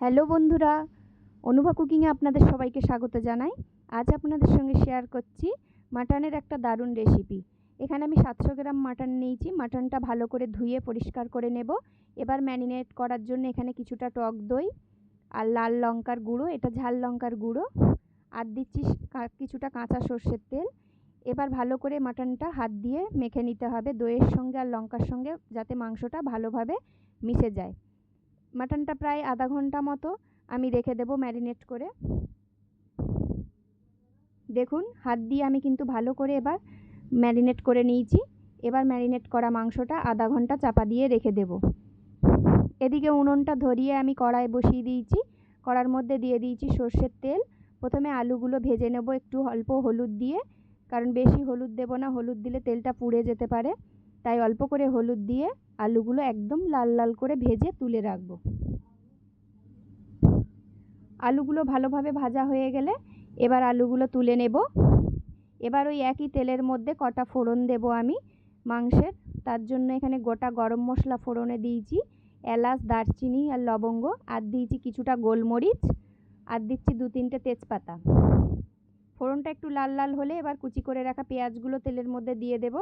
Hello বন্ধুরা, অনুভা কুকিংয়ে আপনাদের সবাইকে স্বাগত জানাই। আজ আপনাদের সঙ্গে শেয়ার করছি মাটনের একটা দারুণ রেসিপি এখানে আমি সাতশো গ্রাম মাটন নিয়েছি। মাটনটা ভালো করে ধুয়ে পরিষ্কার করে নেব। এবার ম্যারিনেট করার জন্য এখানে কিছুটা টক দই আর লাল লঙ্কার গুঁড়ো, এটা ঝাল লঙ্কার গুঁড়ো আর দিচ্ছি কিছুটা কাঁচা সর্ষের তেল। এবার ভালো করে মাটনটা হাত দিয়ে মেখে নিতে হবে দইয়ের সঙ্গে আর লঙ্কার সঙ্গে যাতে মাংসটা ভালোভাবে মিশে যায়। মাটনটা প্রায় আধা ঘণ্টা মতো আমি রেখে দেবো ম্যারিনেট করে। দেখুন, হাত দিয়ে আমি কিন্তু ভালো করে এবার ম্যারিনেট করে নিয়েছি। এবার ম্যারিনেট করা মাংসটা আধা ঘণ্টা চাপা দিয়ে রেখে দেব। এদিকে উনুনটা ধরিয়ে আমি কড়াই বসিয়ে দিয়েছি। কড়ার মধ্যে দিয়ে দিয়েছি সর্ষের তেল। প্রথমে আলুগুলো ভেজে নেব একটু অল্প হলুদ দিয়ে, কারণ বেশি হলুদ দেব না, হলুদ দিলে তেলটা পুড়ে যেতে পারে। তাই অল্প করে হলুদ দিয়ে আলুগুলো একদম লাল লাল করে ভেজে তুলে রাখব। আলুগুলো ভালোভাবে ভাজা হয়ে গেলে এবার আলুগুলো তুলে নেব। এবার ওই একই তেলের মধ্যে কটা ফোড়ন দেব আমি মাংসের। তার জন্য এখানে গোটা গরম মশলা ফোড়নে দিয়েছি, এলাচ, দারচিনি আর লবঙ্গ। আর দিয়েছি কিছুটা গোলমরিচ। আর দিচ্ছি দু তিনটে তেজপাতা। ফোড়নটা একটু লাল লাল হলে এবার কুচি করে রাখা পেঁয়াজগুলো তেলের মধ্যে দিয়ে দেব।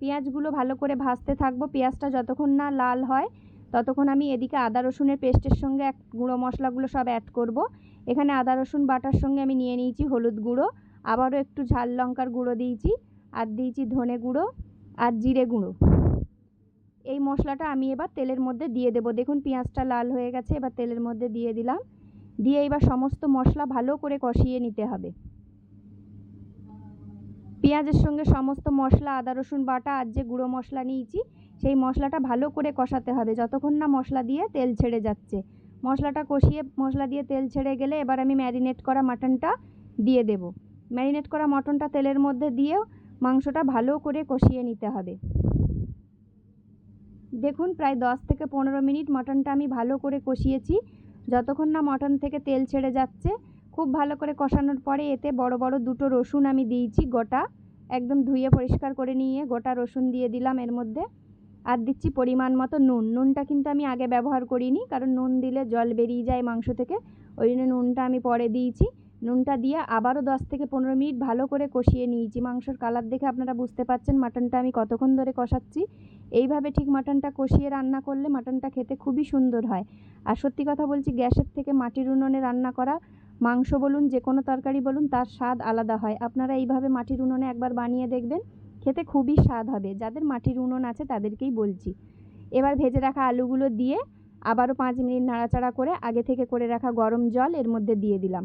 পেঁয়াজগুলো ভালো করে ভাজতে থাকব। পেঁয়াজটা যতক্ষণ না লাল হয়, ততক্ষণ আমি এদিকে আদা রসুনের পেস্টের সঙ্গে এক গুঁড়ো মশলাগুলো সব অ্যাড করব। এখানে আদা রসুন বাটার সঙ্গে আমি নিয়ে নিয়েছি হলুদ গুঁড়ো, আবারও একটু ঝাল লঙ্কার গুঁড়ো দিয়েছি, আর দিয়েছি ধনে গুঁড়ো আর জিরে গুঁড়ো। এই মশলাটা আমি এবার তেলের মধ্যে দিয়ে দেবো। দেখুন পেঁয়াজটা লাল হয়ে গেছে, এবার তেলের মধ্যে দিয়ে দিলাম। দিয়ে এবার সমস্ত মশলা ভালো করে কষিয়ে নিতে হবে। পেঁয়াজের সঙ্গে সমস্ত মশলা, আদা, রসুন বাটা আর যে গুঁড়ো মশলা নিয়েছি, সেই মশলাটা ভালো করে কষাতে হবে। যতক্ষণ না মশলা দিয়ে তেল ছেড়ে যাচ্ছে। মশলাটা কষিয়ে, মশলা দিয়ে তেল ছেড়ে গেলে এবার আমি ম্যারিনেট করা মাটনটা দিয়ে দেব। ম্যারিনেট করা মটনটা তেলের মধ্যে দিয়েও মাংসটা ভালো করে কষিয়ে নিতে হবে। দেখুন, প্রায় দশ থেকে পনেরো মিনিট মটনটা আমি ভালো করে কষিয়েছি। যতক্ষণ না মটন থেকে তেল ছেড়ে যাচ্ছে খুব ভালো করে কষানোর পরে এতে বড় বড় দুটো রসুন আমি দিয়েছি, গোটা। একদম ধুয়ে পরিষ্কার করে নিয়ে গোটা রসুন দিয়ে দিলাম এর মধ্যে। আর দিচ্ছি পরিমাণ মতো নুন। নুনটা কিন্তু আমি আগে ব্যবহার করিনি, কারণ নুন দিলে জল বেরিয়ে যায় মাংস থেকে। ওই জন্য নুনটা আমি পরে দিয়েছি। নুনটা দিয়ে আবারও দশ থেকে পনেরো মিনিট ভালো করে কষিয়ে নিয়েছি। মাংসর কালার দেখে আপনারা বুঝতে পারছেন মাটনটা আমি কতক্ষণ ধরে কষাচ্ছি। এইভাবে ঠিক মাটনটা কষিয়ে রান্না করলে মাটনটা খেতে খুবই সুন্দর হয়। আর সত্যি কথা বলছি, গ্যাসের থেকে মাটির উনুনে রান্না করা মাংস বলুন, যে কোনো তরকারি বলুন, তার স্বাদ আলাদা হয়। আপনারা এইভাবে মাটির উনুনে একবার বানিয়ে দেখবেন, খেতে খুবই স্বাদ হবে। যাদের মাটির উনুন আছে তাদেরকেই বলছি। এবার ভেজে রাখা আলুগুলো দিয়ে আবারও পাঁচ মিনিট নাড়াচাড়া করে আগে থেকে করে রাখা গরম জল এর মধ্যে দিয়ে দিলাম।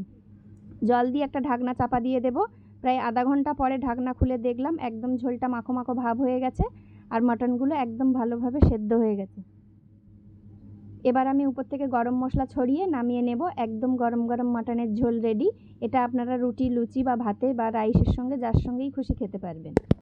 জল দিয়ে একটা ঢাকনা চাপা দিয়ে দেব। প্রায় আধা ঘণ্টা পরে ঢাকনা খুলে দেখলাম, একদম ঝোলটা মাখো মাখো ভাব হয়ে গেছে, আর মটনগুলো একদম ভালোভাবে সেদ্ধ হয়ে গেছে। এবার আমি উপর থেকে গরম মশলা ছড়িয়ে নামিয়ে নেব, একদম গরম গরম মাটনের ঝোল রেডি এটা আপনারা রুটি, লুচি বা ভাতে বা রাইসের সঙ্গে, যার সঙ্গেই খুশি খেতে পারবেন।